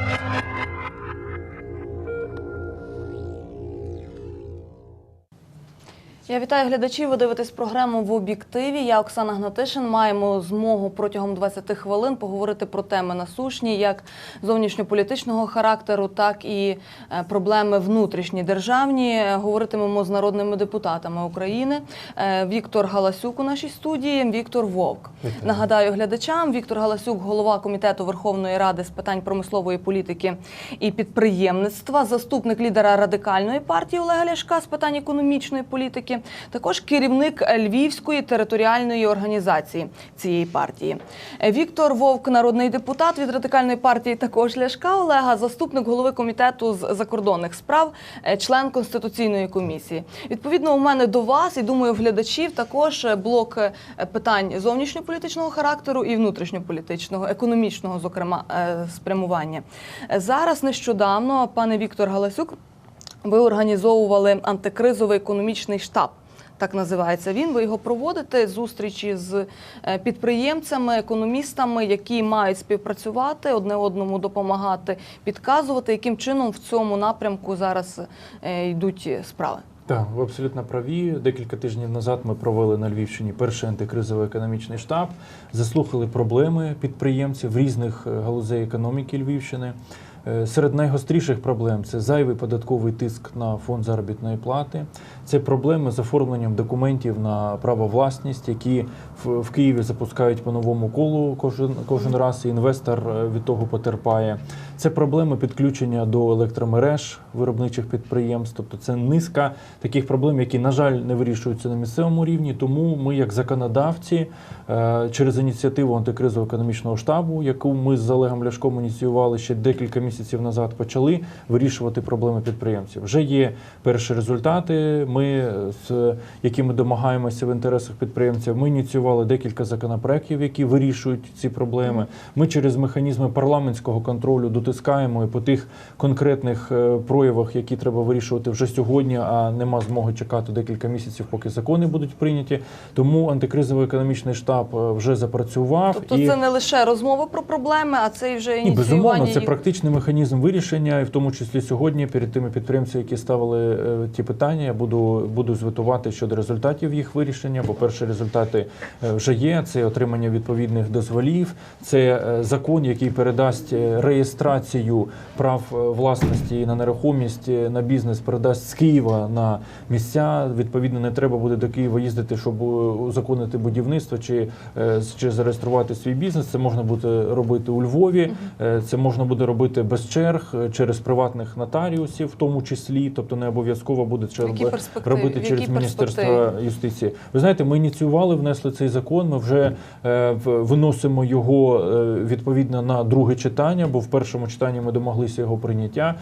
Thank you. Я вітаю глядачів. Ви дивитесь програму в об'єктиві. Я Оксана Гнатишин. Маємо змогу протягом 20 хвилин поговорити про теми насущні, як зовнішньополітичного характеру, так і е, проблеми внутрішні державні. Говоритимемо з народними депутатами України. Е, Віктор Галасюк у нашій студії. Віктор Вовк. Нагадаю глядачам. Віктор Галасюк, голова комітету Верховної Ради з питань промислової політики і підприємництва, заступник лідера радикальної партії Олега Ляшка з питань економічної політики, також керівник Львівської територіальної організації цієї партії. Віктор Вовк, народний депутат від радикальної партії, також Ляшка Олега, заступник голови комітету з закордонних справ, е, член конституційної комісії. Відповідно, у мене до вас і думаю, глядачів також блок е, питань зовнішньополітичного характеру і внутрішньополітичного, економічного, зокрема, е, спрямування. Зараз нещодавно пане Віктор Галасюк. Ви організовували антикризовий економічний штаб. Так називається він. Ви його проводите зустрічі з е, підприємцями, економістами, які мають співпрацювати, одне одному допомагати, підказувати, яким чином в цьому напрямку зараз е, йдуть справи. Так, ви абсолютно праві. Декілька тижнів назад ми провели на Львівщині перший антикризовий економічний штаб, заслухали проблеми підприємців різних е, галузей економіки Львівщини. Е, Серед найгостріших проблем це зайвий податковий тиск на фонд заробітної плати. Це проблеми з оформленням документів на право власність, які в, в Києві запускають по новому колу кожен кожен раз. І інвестор е, від того потерпає. Це проблеми підключення до електромереж виробничих підприємств. Тобто це низка таких проблем, які, на жаль, не вирішуються на місцевому рівні. Тому ми, як законодавці, е, через ініціативу антикризового економічного штабу, яку ми з Олегом Ляшком ініціювали ще декілька місяців назад, почали вирішувати проблеми підприємців. Вже є перші результати. Ми з якими домагаємося в інтересах підприємців. Ми ініціювали декілька законопроєктів, які вирішують ці проблеми. Ми через механізми парламентського контролю дотискаємо і по тих конкретних е, проявах, які треба вирішувати вже сьогодні, а нема змоги чекати декілька місяців, поки закони будуть прийняті. Тому антикризовий економічний штаб е, вже запрацював. Тобто, і... це не лише розмова про проблеми, а це і вже Ні, ініціювання. безумовно, це їх. практичний механізм вирішення, і в тому числі сьогодні перед тими підприємцями, які ставили е, ті питання, я буду, буду звітувати щодо результатів їх вирішення. Бо перші результати вже є. Це отримання відповідних дозволів, це е, закон, який передасть е, реєстрацію прав е, власності на нерухомість е, на бізнес, передасть з Києва на місця. Відповідно, не треба буде до Києва їздити, щоб е, узаконити будівництво чи, е, чи зареєструвати свій бізнес. Це можна буде робити у Львові. Е, Це можна буде робити без черг е, через приватних нотаріусів, в тому числі, тобто не обов'язково буде Які робити через міністерство юстиції. Ви знаєте, ми ініціювали, внесли цей закон. Ми вже е, виносимо його е, відповідно на друге читання, бо в першому читанні ми домоглися його прийняття.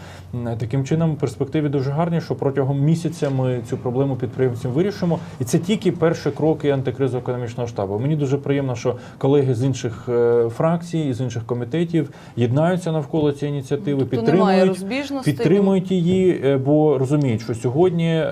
Таким чином, перспективі дуже гарні, що протягом місяця ми цю проблему підприємців вирішимо. І це тільки перші кроки антикризового економічного штабу. Мені дуже приємно, що колеги з інших е, фракцій, з інших комітетів єднаються навколо цієї ініціативи, Тобто підтримують. Підтримують її, бо розуміють, що сьогодні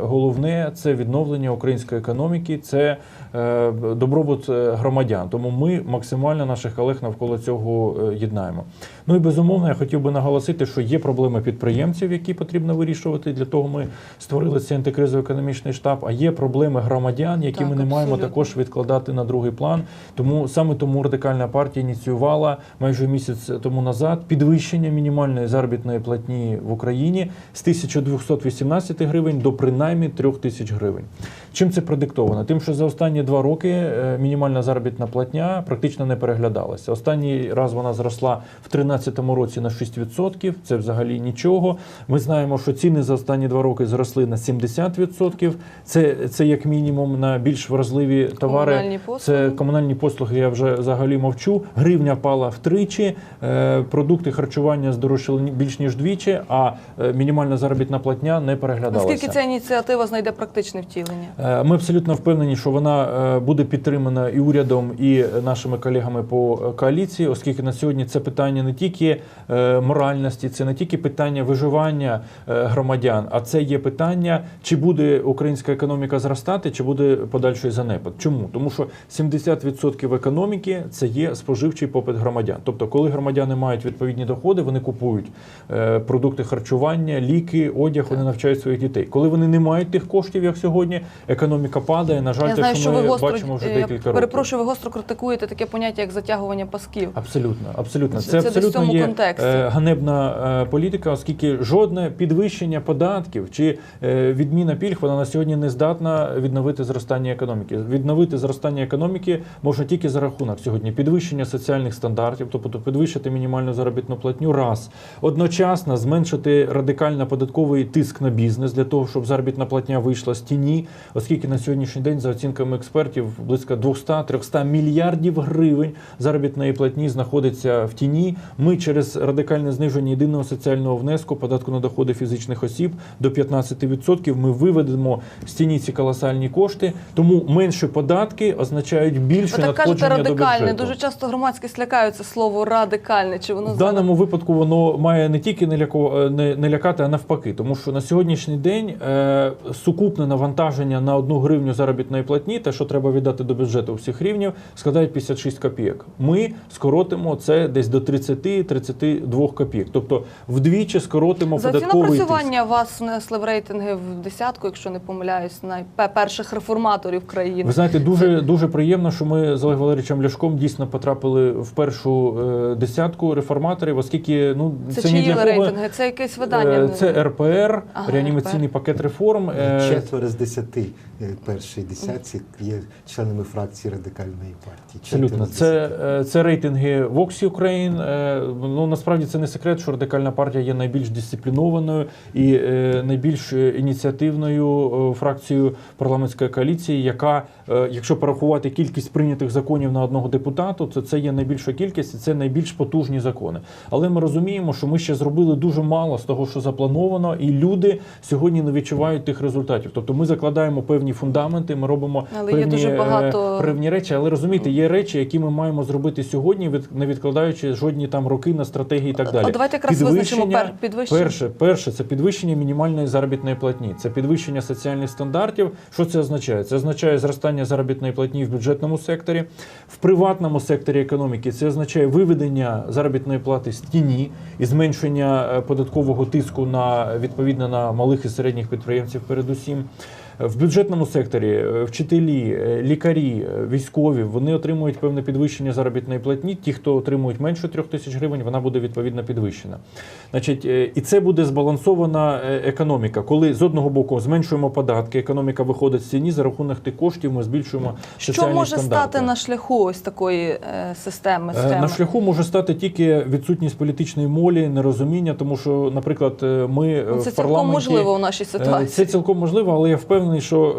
головне це відновлення української економіки, це е, добробут е, громадян. Тому ми максимально наших колег навколо цього е, єднаємо. Ну і безумовно, я хотів би наголосити, що є проблеми підприємців, які потрібно вирішувати. Для того ми створили цей антикризовий економічний штаб. А є проблеми громадян, які Так, ми не маємо також відкладати на другий план. Тому саме тому радикальна партія ініціювала майже місяць тому назад підвищення мінімальної заробітної платні в Україні з 1218 гривень до принаймні 3000 гривень. Чим це продиктовано? Тим, що за останні два роки е, мінімальна заробітна платня практично не переглядалася. Останній раз вона зросла в 2013 році на 6%. Це взагалі нічого. Ми знаємо, що ціни за останні два роки зросли на 70%. Це, це як мінімум на більш вразливі товари. Комунальні послуги. Це комунальні послуги. Я вже взагалі мовчу. Гривня пала втричі. е, Продукти харчування здорожчали більш ніж двічі, а е, мінімальна заробітна платня не переглядалася. Наскільки ця ініціатива знайде практичне втілення? Ми абсолютно впевнені, що вона е, буде підтримана і урядом, і нашими колегами по коаліції, оскільки на сьогодні це питання не тільки е, моральності, це не тільки питання виживання е, громадян, а це є питання, чи буде українська економіка зростати, чи буде подальший занепад. Чому? Тому що 70% економіки це є споживчий попит громадян. Тобто, коли громадяни мають відповідні доходи. вони купують е, продукти харчування, ліки, одяг, вони навчають своїх дітей. Коли вони не мають тих коштів, як сьогодні, економіка падає. На жаль, Я те, знаю, що що ми ви гостро бачимо вже е, декілька років. перепрошую, ви гостро критикуєте таке поняття, як затягування пасків. Абсолютно, абсолютно. Це- Це, в абсолютно цьому є контексті. е, ганебна е, політика, оскільки жодне підвищення податків чи відміна пільг вона на сьогодні не здатна відновити зростання економіки. Відновити зростання економіки можна тільки за рахунок сьогодні підвищення соціальних стандартів, тобто підвищити мінімальну заробітну платню раз одночасно зменшити радикально податковий тиск на бізнес для того, щоб заробітна платня вийшла з тіні, оскільки на сьогоднішній день, за оцінками експертів, близько 200-300 мільярдів гривень заробітної платні знаходиться в тіні. Ми через радикальне зниження єдиного соціального внеску, податку на доходи фізичних осіб до 15% ми виведемо з тіні ці колосальні кошти. Тому менше податки означають більше Ви так кажете надходження до радикальне. бюджету. Дуже часто громадськість лякаються слово радикальне. Чи воно В даному випадку воно має не тільки не, ляко, не, не лякати, а навпаки, тому що на сьогоднішній день е, сукупне навантаження на одну гривню заробітної платні, те, що треба віддати до бюджету всіх рівнів, складає 56 копійок. Ми скоротимо це десь до 30-32 копійок. Тобто вдвічі скоротимо За податковий тиск. напрацювання вас внесли в рейтинги в десятку, якщо не помиляюсь, найперших реформаторів країни. Ви знаєте, дуже дуже приємно, що ми з Олегом Валерійовичем Ляшком дійсно потрапили в першу е, десятку реформаторів, оскільки ну Це, ні чиї для кого. рейтинги? Це якесь видання. Е, Це РПР, Ага, реанімаційний пакет реформ. Е, Четверо з десяти першої десятці є членами фракції радикальної партії. Абсолютно, це, е, це рейтинги Vox Ukraine. Е, Ну насправді це не секрет, що радикальна партія є найбільш дисциплінованою і е, найбільш ініціативною фракцією парламентської коаліції, яка, якщо порахувати кількість прийнятих законів на одного депутату, то це є найбільша кількість і це найбільш потужні закони. Але ми розуміємо, що ми ще зробили дуже мало з того, що заплановано, і люди сьогодні не відчувають тих результатів. Тобто ми закладаємо певні фундаменти, ми робимо Але є певні, дуже е, багато- певні речі, але розумієте, є речі, які ми маємо зробити сьогодні, не відкладаючи жодні там роки на стратегії і так далі. А давайте якраз визначимо пер- підвищення. Перше, перше, це підвищення мінімальної заробітної платні, це підвищення соціальних стандартів. Що це означає? Це означає зростання заробітної платні в бюджетному секторі, в приватному секторі економіки. Це означає виведення заробітної плати з тіні і зменшення е, податкового тиску на відповідно на малих і середніх підприємців, передусім. В бюджетному секторі е, вчителі, е, лікарі, е, військові вони отримують певне підвищення заробітної платні. Ті, хто отримують менше трьох тисяч гривень, вона буде відповідно підвищена. Значить, і це буде збалансована економіка. Коли з одного боку зменшуємо податки, економіка виходить з ціні за рахунок тих коштів. Ми збільшуємо Що може стандарти. стати на шляху ось такої системи? Схеми? На шляху може стати тільки відсутність політичної молі, нерозуміння, тому що, наприклад, ми Ну, Це в цілком можливо у нашій ситуації. Це цілком можливо, але я впевнений, що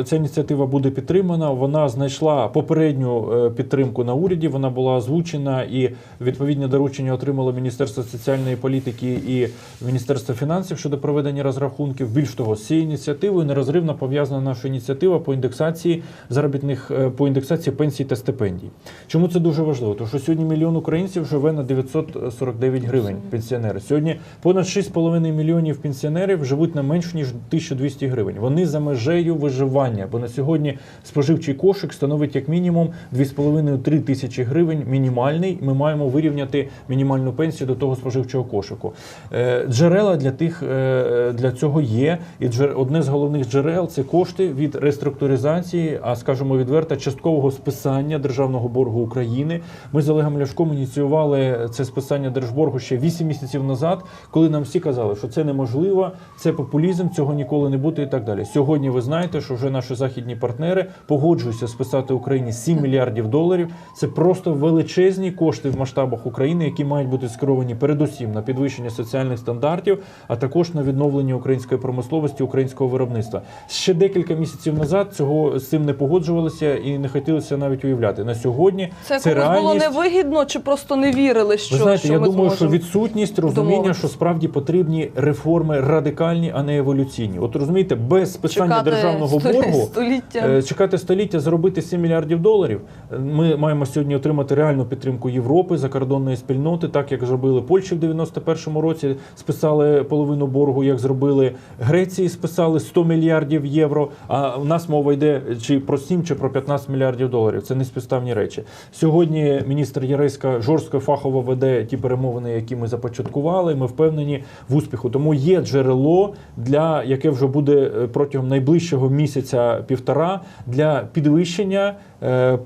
е, ця ініціатива буде підтримана. Вона знайшла попередню е, підтримку на уряді. Вона була озвучена і відповідні доручення отримало Міністерство соціальної політики і Міністерство фінансів щодо проведення розрахунків. Більш того, з цією ініціативою нерозривно пов'язана наша ініціатива по індексації заробітних е, по індексації пенсій та стипендій. Чому це дуже важливо? Тому що сьогодні мільйон українців живе на 949 гривень пенсіонери. Сьогодні понад 6,5 мільйонів пенсіонерів живуть на менш ніж 1200 гривень. Вони за межею виживання, бо на сьогодні споживчий кошик становить як мінімум 2,5-3 тисячі гривень мінімальний. Ми маємо вирівняти мінімальну пенсію до того споживчого кошику. Е, Джерела для тих е, для цього є. І джер- одне з головних джерел це кошти від реструктуризації, а скажімо відверто, часткового списання державного боргу України. Ми з Олегом Ляшком ініціювали це списання держборгу ще 8 місяців назад, коли нам всі казали, що це неможливо, це популізм, цього ніколи не буде і так далі. Сьогодні ви знаєте, що вже наші західні партнери погоджуються списати Україні 7 мільярдів доларів. Це просто величезні кошти в масштабах України, які мають бути скеровані передусім на підвищення соціальних стандартів, а також на відновлення української промисловості, українського виробництва. Ще декілька місяців назад цього з цим не погоджувалися і не хотілося навіть уявляти. На сьогодні Це це комусь було невигідно, чи просто не вірили, що, Ви знаєте, що я ми думаю, що відсутність розуміння, що справді потрібні реформи радикальні, а не еволюційні. От розумієте, без списання чекати державного боргу. століття. Е, Чекати століття заробити 7 мільярдів доларів. Е, Ми маємо сьогодні отримати реальну підтримку Європи, закордонної спільноти, так як зробили Польщі в 91-му році, списали половину боргу, як зробили Греції, списали 100 мільярдів євро. А у нас мова йде чи про 7, чи про 15 мільярдів доларів. Це не співставні речі. Сьогодні міністр Яреська жорстко фахово веде ті перемовини, які ми започаткували. Ми впевнені в успіху. Тому є джерело для яке вже буде е, протягом найближчого місяця півтора для підвищення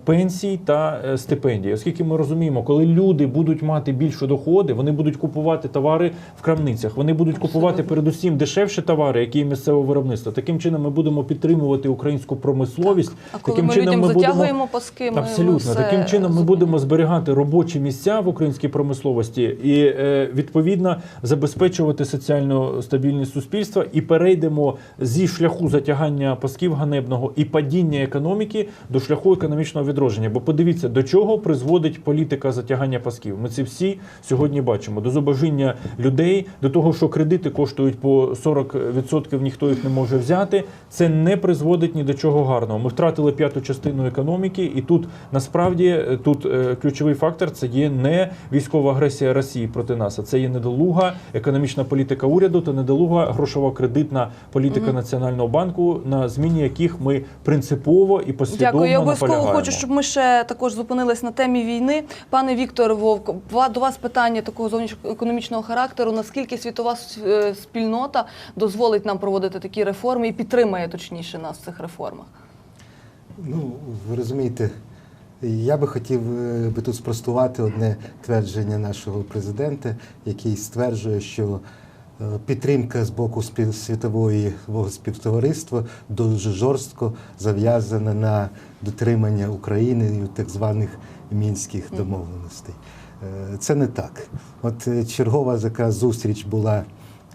пенсій та е, стипендій. Оскільки ми розуміємо, коли люди будуть мати більші доходи, вони будуть купувати товари в крамницях. Вони будуть купувати передусім дешевші товари, які є місцевого виробництва. Таким чином ми будемо підтримувати українську промисловість. А коли Таким ми чином людям ми будемо затягуємо паски, ми, Абсолютно все таким чином ми будемо зберігати робочі місця в українській промисловості і е, відповідно забезпечувати соціальну стабільність суспільства і перейдемо зі шляху затягання пасків ганебного і падіння економіки до шляху економічного відродження. Бо подивіться, до чого призводить політика затягання пасків. Ми це всі сьогодні бачимо. До зубожіння людей, до того, що кредити коштують по 40%, ніхто їх не може взяти. Це не призводить ні до чого гарного. Ми втратили п'яту частину економіки, і тут насправді е, тут е, ключовий фактор це є не військова агресія Росії проти нас, а це є недолуга економічна політика уряду та недолуга грошово-кредитна політика Національного банку, на зміні яких ми принципово і послідовно Дякую. Обов'язково хочу, щоб ми ще також зупинились на темі війни. Пане Віктор Вовк, до вас питання такого зовнішньоекономічного характеру. Наскільки світова е, спільнота дозволить нам проводити такі реформи і підтримає точніше нас в цих реформах? Ну, ви розумієте, я би хотів е, би тут спростувати одне твердження нашого президента, який стверджує, що е, підтримка з боку світової співтовариства дуже жорстко зав'язана на дотримання України так званих мінських домовленостей. Е, Це не так. От е, чергова така зустріч була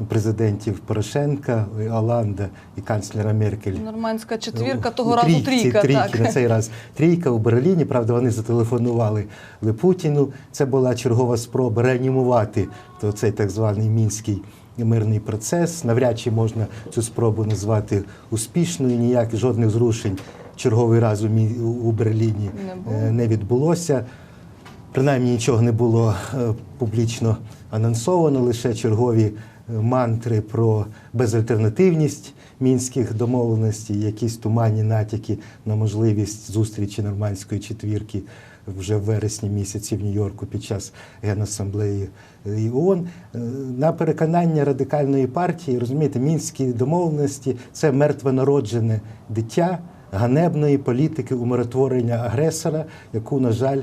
президентів Порошенка, Оланда і канцлера Меркель Нормандська четвірка, того у разу трійка. трійки, так. на цей раз трійка у Берліні. Правда, вони зателефонували Путіну. Це була чергова спроба реанімувати то цей так званий мінський мирний процес. Навряд чи можна цю спробу назвати успішною. Ніяких жодних зрушень черговий раз у, Мі- у Берліні Не е, не відбулося. Принаймні нічого не було е, публічно анонсовано, лише чергові е, мантри про безальтернативність мінських домовленостей, якісь туманні натяки на можливість зустрічі нормандської четвірки вже в вересні місяці в Нью-Йорку під час Генасамблеї е, ООН. На переконання радикальної партії, розумієте, мінські домовленості це мертвонароджене дитя ганебної політики умиротворення агресора, яку, на жаль,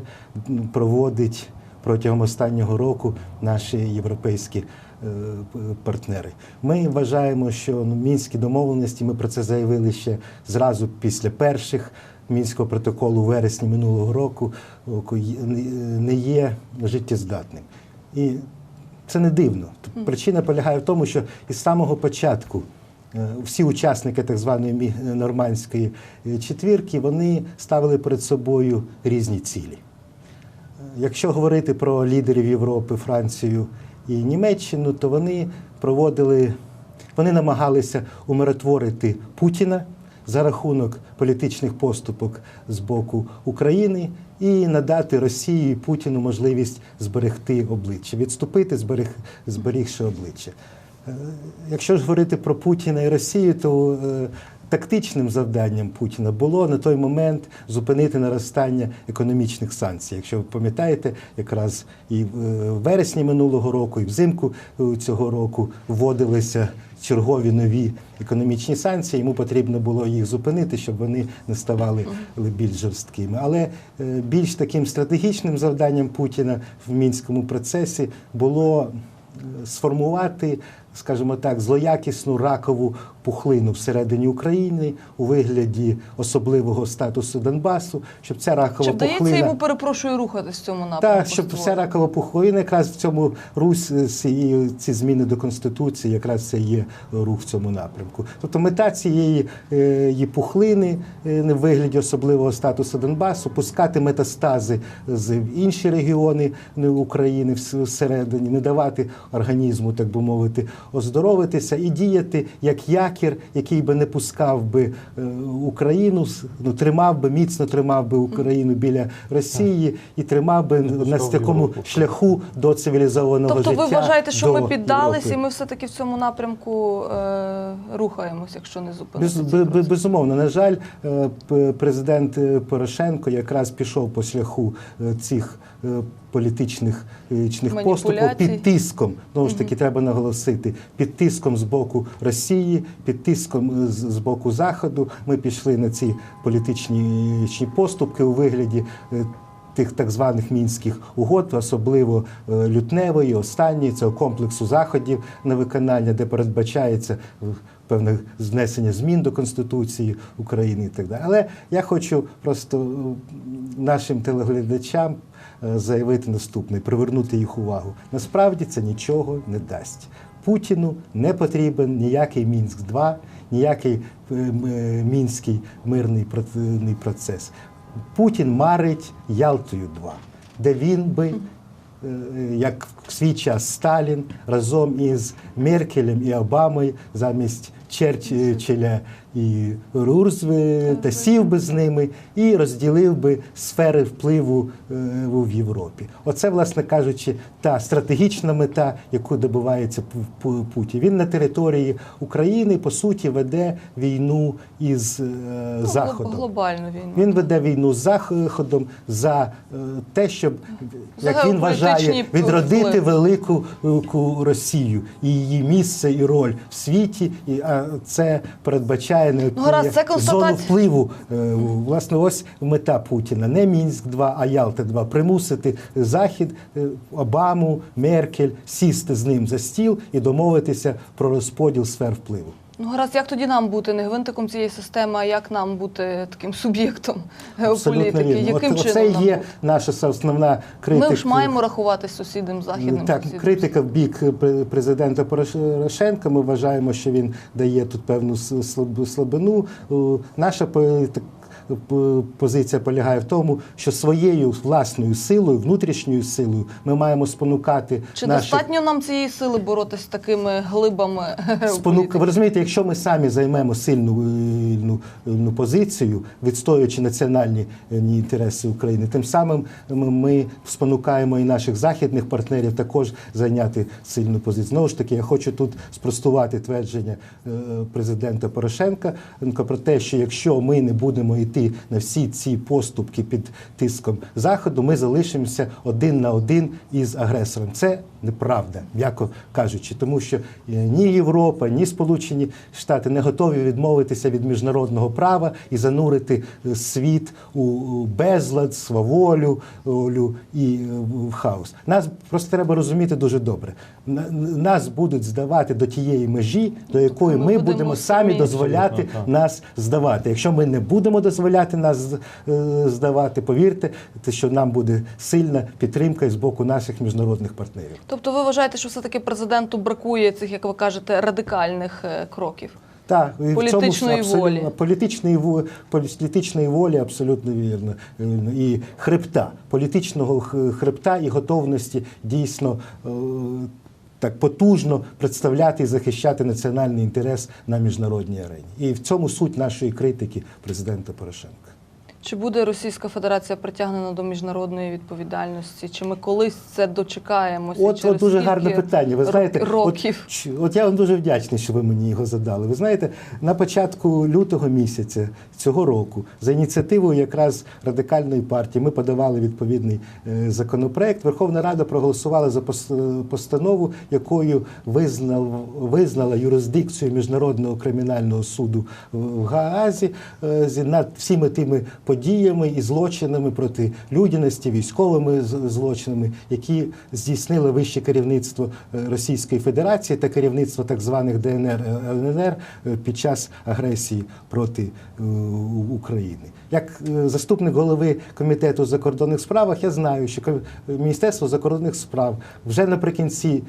проводить протягом останнього року наші європейські е, партнери. Ми вважаємо, що ну, мінські домовленості, ми про це заявили ще зразу після перших. Мінського протоколу у вересні минулого року не є життєздатним. І це не дивно. Причина полягає в тому, що із самого початку всі учасники так званої нормандської е, четвірки вони ставили перед собою різні цілі. Якщо говорити про лідерів Європи, Францію і Німеччину, то вони проводили, вони намагалися умиротворити Путіна за рахунок політичних поступок з боку України і надати Росії і Путіну можливість зберегти обличчя, відступити, зберег, зберігши обличчя. Е, Якщо ж говорити про Путіна і Росію, то е, тактичним завданням Путіна було на той момент зупинити наростання економічних санкцій. Якщо ви пам'ятаєте, якраз і в е, вересні минулого року, і взимку цього року вводилися чергові нові економічні санкції. Йому потрібно було їх зупинити, щоб вони не ставали більш жорсткими. Але більш таким стратегічним завданням Путіна в мінському процесі було сформувати, скажімо так, злоякісну ракову пухлину всередині України у вигляді особливого статусу Донбасу, щоб ця ракова вдається пухлина йому перепрошую рухатись в цьому напрямку? так, щоб вся ракова пухлина якраз в цьому русі і ці зміни до конституції, якраз це є рух в цьому напрямку. Тобто мета цієї е, її пухлини е, в вигляді особливого статусу Донбасу, пускати метастази з інші регіони е, України вс- всередині, не давати організму, так би мовити, оздоровитися і діяти як якір, який би не пускав би е, Україну, ну тримав би міцно тримав би Україну біля Росії і тримав би на такому шляху до цивілізованого Тобто життя. ви вважаєте, що ми Європи. і ми все-таки в цьому напрямку е, рухаємось, якщо не Без, зупинитися? бе- бе- безумовно, на жаль, е, президент е, Порошенко якраз пішов по шляху цих політичних е, поступів під тиском. Знову ж таки, треба наголосити, під тиском з боку Росії, під тиском е, з, боку Заходу. Ми пішли на ці політичні е, поступки у вигляді. Тих так званих мінських угод, особливо лютневої, останньої цього комплексу заходів на виконання, де передбачається певне внесення змін до Конституції України і так далі. Але я хочу просто нашим телеглядачам заявити наступне, привернути їх увагу. Насправді це нічого не дасть. Путіну не потрібен ніякий Мінськ 2 ніякий е, е, мінський мирний процес. Путін марить Ялтою 2 де він би, е, як в свій час Сталін, разом із Меркелем і Обамою замість Черчилля і Рузвельта сів би з ними і розділив би сфери впливу е, в Європі. Оце, власне кажучи, та стратегічна мета, яку добивається Пу- Пу- Путін. Він на території України по суті веде війну із е, Ну, Заходом. Глобальну війну. Він веде війну з Заходом за е, те, щоб як він вважає відродити велику Росію і її місце і роль в світі. І а це передбачає не Ну, гаразд, це констатація. зону впливу. Е, Власне, ось мета Путіна. Не Мінськ 2 а Ялта 2 примусити Захід, е, Обаму, Меркель сісти з ним за стіл і домовитися про розподіл сфер впливу. Ну, гаразд, як тоді нам бути не гвинтиком цієї системи, а як нам бути таким суб'єктом геополітики? вірно. Яким От, чином це нам є бути? наша основна критика. Ми ж маємо рахувати сусідним західним Так, сусідом. критика в бік пре- президента Порошенка. Ми вважаємо, що він дає тут певну слабину. Наша по- так, п- позиція полягає в тому, що своєю власною силою, внутрішньою силою, ми маємо спонукати Чи наших достатньо нам цієї сили боротися з такими глибами Спонук... Ви розумієте, якщо ми самі займемо сильну, е, ну, ну, позицію, відстоюючи національні е, інтереси України, тим самим ми, спонукаємо і наших західних партнерів також зайняти сильну позицію. Знову ж таки, я хочу тут спростувати твердження е, президента Порошенка про те, що якщо ми не будемо йти на всі ці поступки під тиском Заходу, ми залишимося один на один із агресором. Це неправда, м'яко кажучи, тому що е, ні Європа, ні Сполучені Штати не готові відмовитися від міжнародного права і занурити е, світ у безлад, сваволю олю і е, в хаос. Нас просто треба розуміти дуже добре. На- Нас будуть здавати до тієї межі, до якої Ми ми будемо будемо самі самі. дозволяти нас здавати. Якщо ми не будемо дозволяти нас е, здавати, повірте, те, що нам буде сильна підтримка з боку наших міжнародних партнерів. Тобто ви вважаєте, що все-таки президенту бракує цих, як ви кажете, радикальних е, кроків? Так, і в Політичної цьому волі. Політичної, політичної волі абсолютно вірно. Вірно. І хребта, політичного хребта і готовності дійсно е, так потужно представляти і захищати національний інтерес на міжнародній арені. І в цьому суть нашої критики президента Порошенка. Чи буде Російська Федерація притягнена до міжнародної відповідальності? Чи ми колись це дочекаємося? От, Через от дуже гарне питання. Ви знаєте, років? От, от я вам дуже вдячний, що ви мені його задали. Ви знаєте, на початку лютого місяця цього року за ініціативою якраз радикальної партії ми подавали відповідний е, законопроект. Верховна Рада проголосувала за пос- постанову, якою визнав, визнала юрисдикцію міжнародного кримінального суду в Гаазі е, над всіми тими подіями і злочинами проти людяності, військовими злочинами, які здійснило вище керівництво е, Російської Федерації та керівництво так званих ДНР е, ЛНР е, під час агресії проти України. Як заступник голови комітету закордонних справах, я знаю, що Міністерство закордонних справ вже наприкінці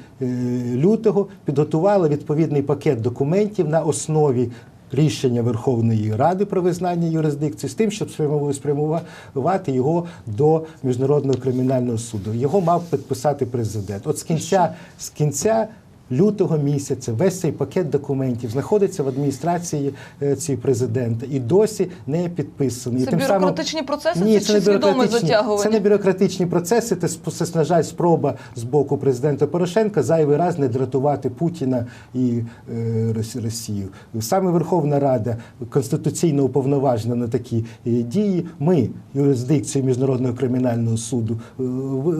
лютого підготувало відповідний пакет документів на основі рішення Верховної Ради про визнання юрисдикції з тим, щоб спрямувати його до міжнародного кримінального суду. Його мав підписати президент. От з кінця з кінця лютого місяця весь цей пакет документів знаходиться в адміністрації е, цієї президента і досі не підписаний. І Це тим самим- бюрократичні процеси, Ні, це це не свідоме бюрократичні, затягування? це не бюрократичні процеси. Це на жаль, спроба з боку президента Порошенка зайвий раз не дратувати Путіна і е, Росію. Саме Верховна Рада конституційно уповноважена на такі е, дії. Ми юрисдикцію міжнародного кримінального суду е,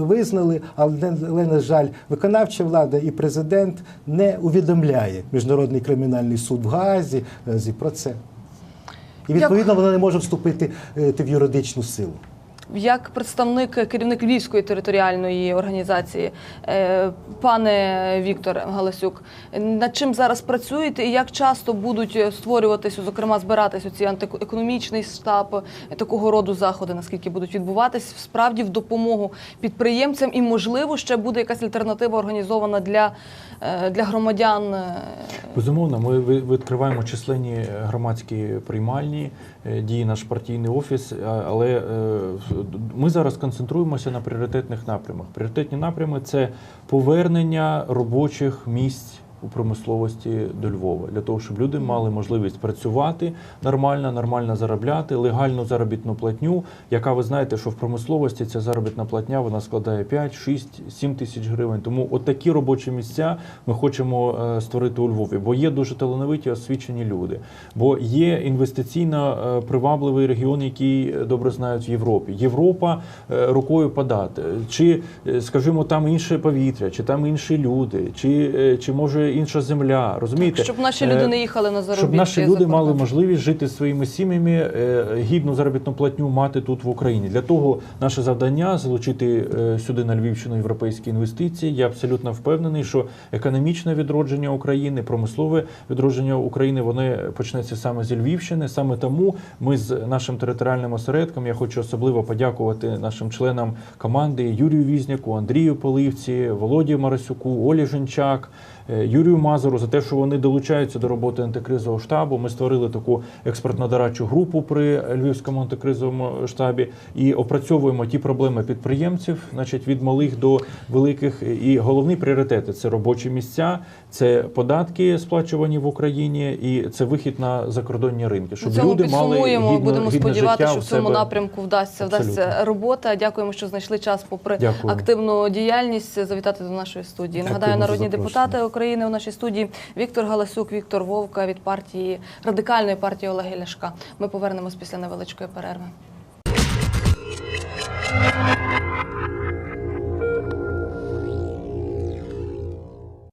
визнали, але, але на жаль, виконавча влада і президент не увідомляє міжнародний кримінальний суд в Газі е, про це. І відповідно вона не може вступити е, в юридичну силу. Як представник, керівник Львівської територіальної організації, е, пане Віктор Галасюк, над чим зараз працюєте і як часто будуть створюватись, зокрема, збиратись оці антиекономічний штаб, е, такого роду заходи, наскільки будуть відбуватись, справді в допомогу підприємцям і, можливо, ще буде якась альтернатива організована для, е, для громадян. Безумовно, ми відкриваємо численні громадські приймальні, діє наш партійний офіс, але ми зараз концентруємося на пріоритетних напрямах. Пріоритетні напрями це повернення робочих місць. У промисловості до Львова для того, щоб люди мали можливість працювати нормально, нормально заробляти, легальну заробітну платню, яка ви знаєте, що в промисловості ця заробітна платня вона складає 5, 6, 7 тисяч гривень. Тому от такі робочі місця ми хочемо е, створити у Львові, бо є дуже талановиті освічені люди, бо є інвестиційно е, привабливий регіон, який е, добре знають в Європі. Європа рукою подати, чи скажімо, там інше повітря, чи там інші люди, чи, чи може інша земля. Розумієте, Щоб наші Е, люди не їхали на заробітки. щоб наші люди мали можливість жити зі своїми сім'ями, е, гідну заробітну платню мати тут в Україні. Для того наше завдання залучити е, сюди на Львівщину європейські інвестиції. Я абсолютно впевнений, що економічне відродження України, промислове відродження України вони почнеться саме зі Львівщини. Саме тому ми з нашим територіальним осередком. Я хочу особливо подякувати нашим членам команди Юрію Візняку, Андрію Поливці, Володі Марасюку, Олі Женчак. Е, Юрію Мазуру за те, що вони долучаються до роботи антикризового штабу. Ми створили таку експертно-дорадчу групу при Львівському антикризовому штабі і опрацьовуємо ті проблеми підприємців, значить від малих до великих. І головні пріоритети це робочі місця, це податки сплачувані в Україні, і це вихід на закордонні ринки, щоб цьому люди мали підсумуємо. Будемо сподіватися, що в цьому себе. напрямку вдасться вдасться робота. Дякуємо, що знайшли час, попри Дякую. активну діяльність, завітати до нашої студії. Дякуємо Нагадаю, народні депутати України у нашій студії Віктор Галасюк, Віктор Вовка від партії радикальної партії Олега Ляшка. Ми повернемось після невеличкої перерви.